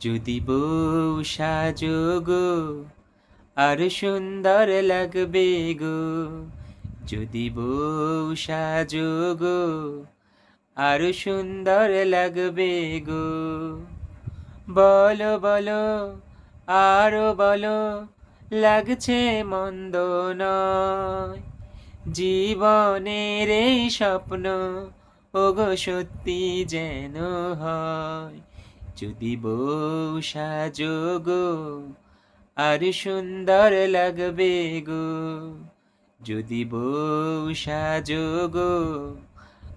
যদি বউ সাজগো আর সুন্দর লাগবে গো। যদি বউ সাজগো আর সুন্দর লাগবে গো। বলো বলো, আরও বলো, লাগছে মন্দ নয়। জীবনের এই স্বপ্ন, ওগো সত্যি যেন হয়। যদি বউ সাজগো আর সুন্দর লাগবে গো। যদি বউ সাজগো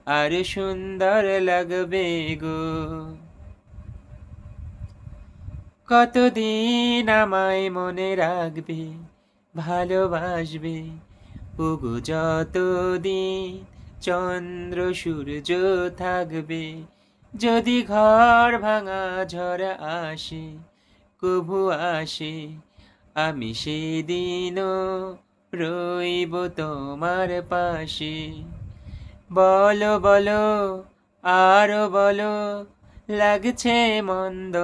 আর সুন্দর লাগবে গো। কতদিন আমায় মনে রাখবে, ভালোবাসবে? ওগো, যতদিন চন্দ্র সূর্য থাকবে যদি ঘর ভাঙা ঝড় আসে কভু আসে, আমি সেদিনও রইব তোমার পাশে। বলো বলো, আরও বলো, লাগছে মন্দ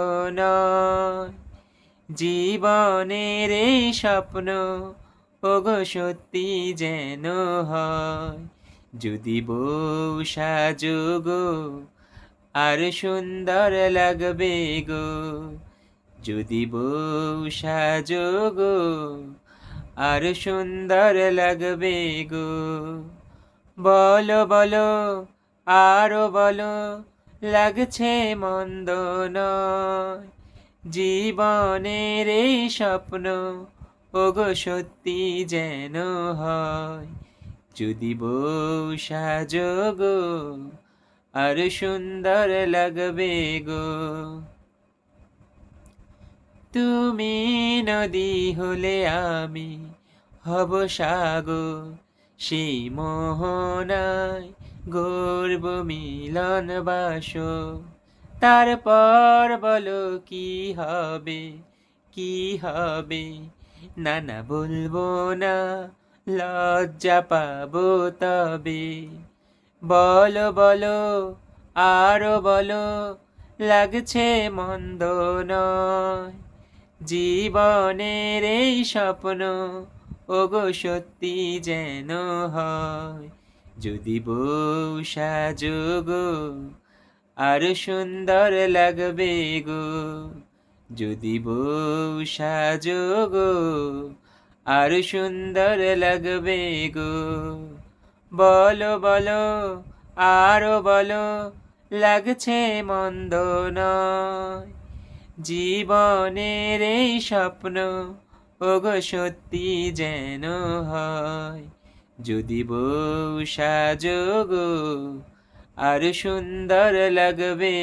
জীবনের এই স্বপ্ন, ওগো সত্যি যেন হয়। যদি বউ সাজগো আর সুন্দর লাগবে গো। যদি বউ সাজগো আর সুন্দর লাগবে গো। বলো বলো, আরও বলো, লাগছে মন্দ নয়। জীবনের এই স্বপ্ন, ওগো সত্যি যেন হয়। যদি বউ সাজগো আর সুন্দর লাগবে গো তুমি নদী হলে আমি হব সাগর সেই মোহনায় গর্ব মিলন বাস তারপর বলো কি হবে কি হবে না না বলব না লজ্জা পাবো তবে বলো বলো, আরও বলো, লাগছে মন্দ নয়। জীবনের এই স্বপ্ন, ওগো সত্যি যেন হয়। যদি বউ সাজগো আর সুন্দর লাগবে গো। যদি বউ সাজগো আর সুন্দর লাগবে গো। বলো বলো, আরও বলো, লাগছে মন্দ নয়। জীবনের এই স্বপ্ন, ওগো সত্যি যেন হয়। যদি বউ সাজগো, আর সুন্দর লাগবে।